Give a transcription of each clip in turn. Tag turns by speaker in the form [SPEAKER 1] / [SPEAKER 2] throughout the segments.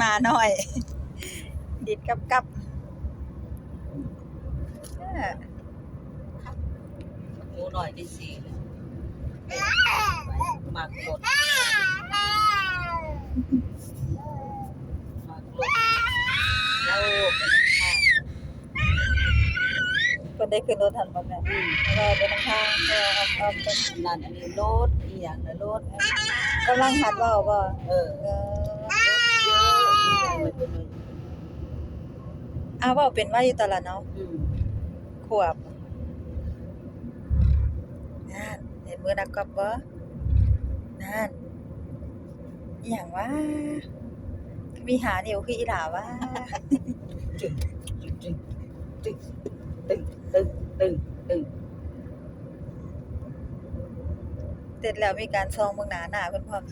[SPEAKER 1] มาหน่อย ดิดกับกับ
[SPEAKER 2] หมูหน่อยได้สี่มักหมดมักหมดแล้วเป็น
[SPEAKER 1] ได้ขึ้นรถทันบ่แม่
[SPEAKER 2] อืม
[SPEAKER 1] เราเป็นข้างเออเอาเอาเป็น
[SPEAKER 2] นั่นอันนี้โลดอีหยังนะโลด
[SPEAKER 1] กำลังหัดเว้าบ่
[SPEAKER 2] เออ
[SPEAKER 1] เออ
[SPEAKER 2] เยอะอีหยังไม่เป็นเลย
[SPEAKER 1] อ้าวเว้าเป็นว่าอยู่ตลาดเนาะ
[SPEAKER 2] อืม
[SPEAKER 1] ขวบนั่นเห็นมือนักกอบบ่นั่นอหย่างว่ามีหานิ้วคืออีหลาวะ
[SPEAKER 2] จึงจึงจึงตึงตึงตึงตึง
[SPEAKER 1] เสร็ จแล้วมีการซองเบิ่งหน้าหน้าเพิ่นพร้อม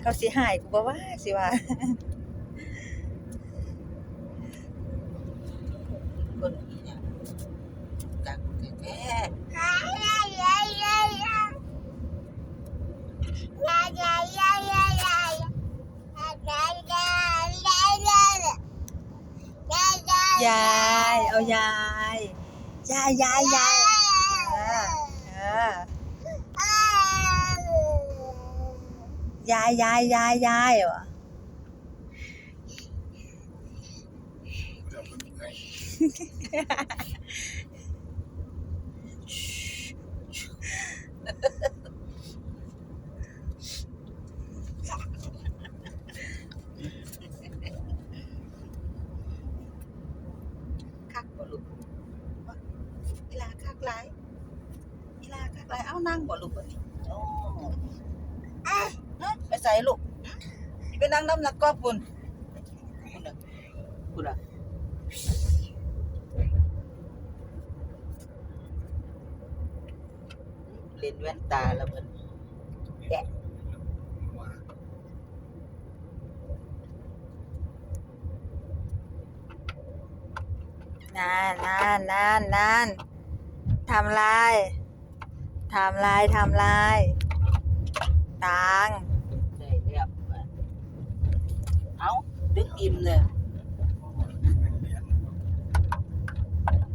[SPEAKER 1] เขาสิหายกูบ่ว่าสิว่า
[SPEAKER 2] คนอีหยังกักแท้ๆ
[SPEAKER 1] ยาย เอายาย ยายยายยายเออเออ ยายยายยายยายวะ
[SPEAKER 2] คักบ่ลูกอีลาคักหลายอีลาคักหลาย เอานั่งบ่ลูกบัดนี้ ใส่ลูกไปนั่งน้ำหนักกอบพุ่นพุ่นน่ะพุ่นน่ะเล่นแว่นตาแล้วเพิ่นแกะ
[SPEAKER 1] นานนานนานนานทำลาย ทำลาย ทำลาย ตาง
[SPEAKER 2] ไ